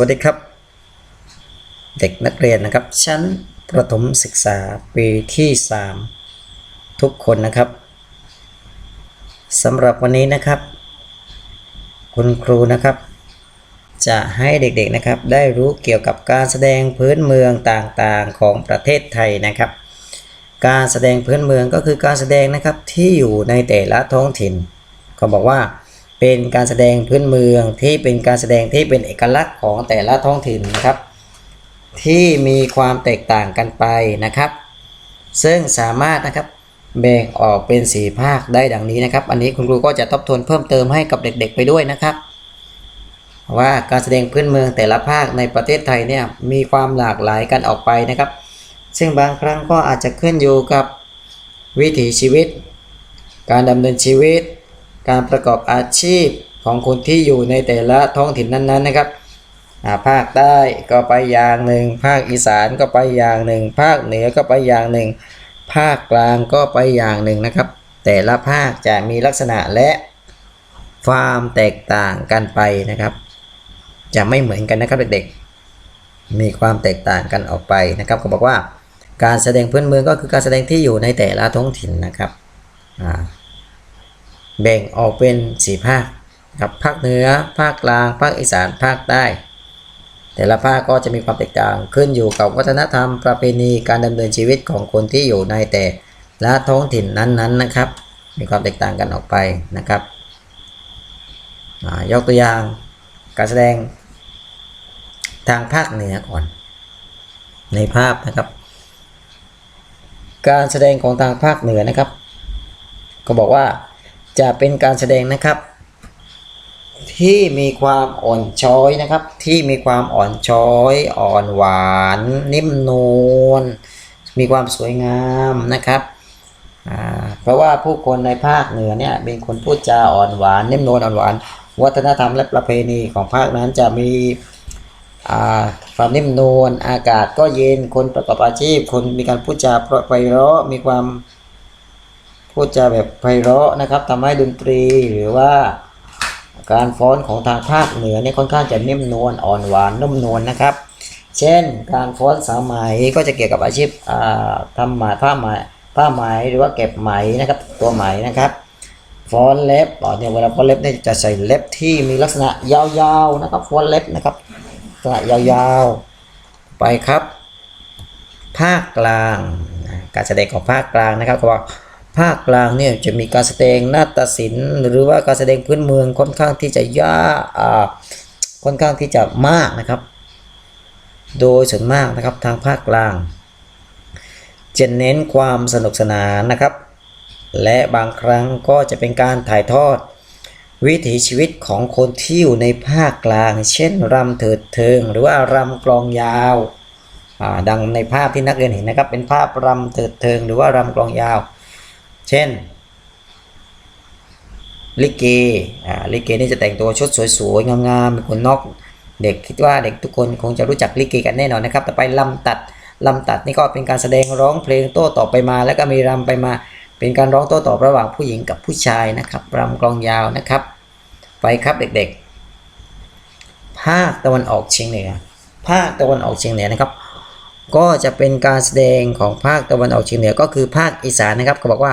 วัสดีครับ เด็กนักเรียนนะครับ ชั้นประถมศึกษาปีที่ 3 ทุกคนนะครับสำหรับวันนี้นะครับ คุณครูนะครับ จะให้เด็กๆนะครับ ได้รู้เกี่ยวกับการแสดงพื้นเมืองต่างๆของประเทศไทยนะครับ การแสดงพื้นเมืองก็คือการแสดงนะครับที่อยู่ในแต่ละท้องถิ่นเขาบอกว่า เป็นการแสดงพื้นเมืองที่เป็นการแสดงที่เป็นเอกลักษณ์ของแต่ละท้องถิ่นนะครับ ที่มีความแตกต่างกันไปนะครับ ซึ่งสามารถนะครับแบ่งออกเป็นสีภาคได้ดังนี้นะครับ อันนี้คุณครูก็จะทบทวนเพิ่มเติมให้กับเด็กๆ ไปด้วยนะครับ ว่าการแสดงพื้นเมืองแต่ละภาคในประเทศไทยเนี่ยมีความหลากหลายกันออกไปนะครับ ซึ่งบางครั้งก็อาจจะขึ้นอยู่กับวิถีชีวิต การดำเนินชีวิต การประกอบอาชีพของคนที่อยู่ในแต่ละท้องถิ่นนั้นๆนะครับภาคใต้ก็ไปอย่างหนึ่ง ภาคอีสานก็ไปอย่างหนึ่ง ภาคเหนือก็ไปอย่างหนึ่ง ภาคกลางก็ไปอย่างหนึ่งนะครับ แต่ละภาคจะมีลักษณะและความแตกต่างกันไปนะครับ จะไม่เหมือนกันนะครับเด็กๆ มีความแตกต่างกันออกไปนะครับเขาบอกว่าการแสดงพื้นเมืองก็คือการแสดงที่อยู่ในแต่ละท้องถิ่นนะครับอ่า แบ่งออกเป็นสี่ภาคครับภาคเหนือ ภาคกลาง ภาคอีสาน ภาคใต้ แต่ละภาคก็จะมีความแตกต่างขึ้นอยู่กับวัฒนธรรมประเพณีการดำเนินชีวิตของคนที่อยู่ในแต่ละท้องถิ่นนั้นๆนะครับ มีความแตกต่างกันออกไปนะครับยกตัวอย่างการแสดงทางภาคเหนือก่อน ในภาพนะครับ การแสดงของทางภาคเหนือนะครับ ก็บอกว่า จะเป็นการแสดงนะครับ ที่มีความอ่อนช้อยนะครับ ที่มีความอ่อนช้อยอ่อนหวาน นิ่มนวลมีความสวยงามนะครับเพราะว่าผู้คนในภาคเหนือเนี่ยเป็นคนพูดจาอ่อนหวานนิ่มนวลอ่อนหวาน วัฒนธรรมและประเพณีของภาคนั้นจะมีความนิ่มนวลอากาศก็เย็นคนประกอบอาชีพ คนมีการพูดจาไพเราะมีความ พูดจาแบบไพเราะนะครับทำให้ดนตรีหรือว่าการฟ้อนของทางภาคเหนือเนี่ยค่อนข้างจะนิ่มนวลอ่อนหวานนุ่มนวลนะครับ เช่น การฟ้อนสาวไหมก็จะเกี่ยวกับอาชีพทำไหมผ้าไหมผ้าไหมหรือว่าเก็บไหมนะครับ ตัวไหมนะครับฟ้อนเล็บอ๋อเนี่ยเวลาฟ้อนเล็บเนี่ยจะใส่เล็บที่มีลักษณะยาวๆนะครับฟ้อนเล็บนะครับลักษณะยาวๆไปครับ ภาคกลาง การแสดงของภาคกลางนะครับก็ว่า ภาคกลางเนี่ยจะมีการแสดงนาฏศิลป์ หรือว่าการแสดงพื้นเมืองค่อนข้างที่จะยากอ่าค่อนข้างที่จะมากนะครับ โดยส่วนมากนะครับทางภาคกลาง จะเน้นความสนุกสนานนะครับ และบางครั้งก็จะเป็นการถ่ายทอด วิถีชีวิตของคนที่อยู่ในภาคกลาง เช่นรำเถิดเทิง หรือว่ารำกลองยาวดังในภาพที่นักเรียนเห็นนะครับ เป็นภาพรำเถิดเทิง หรือว่ารำกลองยาว เช่น ลิเกอ่าลิเกนี่จะแต่งตัวชุดสวยๆงามๆเป็นคนนอก เด็กคิดว่าเด็กทุกคนคงจะรู้จักลิเกกันแน่นอนนะครับ ต่อไปลำตัดลำตัดนี่ก็เป็นการแสดงร้องเพลงโต้ตอบไปมา แล้วก็มีรำไปมา เป็นการร้องโต้ตอบระหว่างผู้หญิงกับผู้ชายนะครับรำกลองยาวนะครับ ไปครับเด็กๆ ภาคตะวันออกเฉียงเหนือ ภาคตะวันออกเฉียงเหนือนะครับ ก็จะเป็นการแสดงของภาคตะวันออกเฉียงเหนือก็คือภาคอีสานนะครับเขาบอกว่า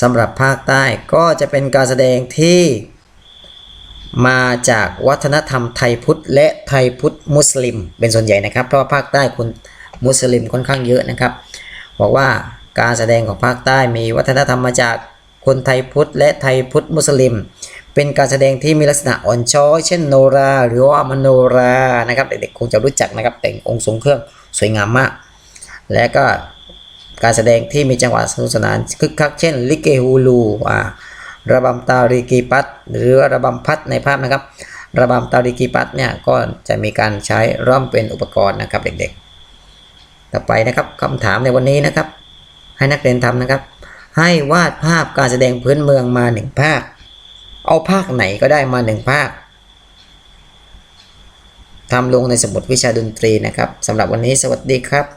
สำหรับภาคใต้ก็จะเป็นการแสดงที่มาจากวัฒนธรรมไทยพุทธและไทยพุทธมุสลิม เป็นส่วนใหญ่นะครับ เพราะว่าภาคใต้คนมุสลิมค่อนข้างเยอะนะครับ บอกว่าการแสดงของภาคใต้มีวัฒนธรรมมาจากคนไทยพุทธและไทยพุทธมุสลิม เป็นการแสดงที่มีลักษณะอ่อนช้อยเช่นโนรา หรือว่ามโนรานะครับเด็กๆคงจะรู้จักนะครับแต่งองค์ทรงเครื่องสวยงามมาก และก็ การแสดงที่มีจังหวะสนุกสนานคึกคักเช่นลิเกฮูลูอ่าระบำตาลีกีปัตหรือระบำพัดในภาพนะครับ ระบำตาลีกีปัตเนี่ยก็จะมีการใช้ร่อมเป็นอุปกรณ์นะครับเด็กๆ ต่อไปนะครับคำถามในวันนี้นะครับ ให้นักเรียนทำนะครับ ให้วาดภาพการแสดงพื้นเมืองมาหนึ่งภาค เอาภาคไหนก็ได้มาหนึ่งภาคทำลงในสมุดวิชาดนตรีนะครับสำหรับวันนี้สวัสดีครับ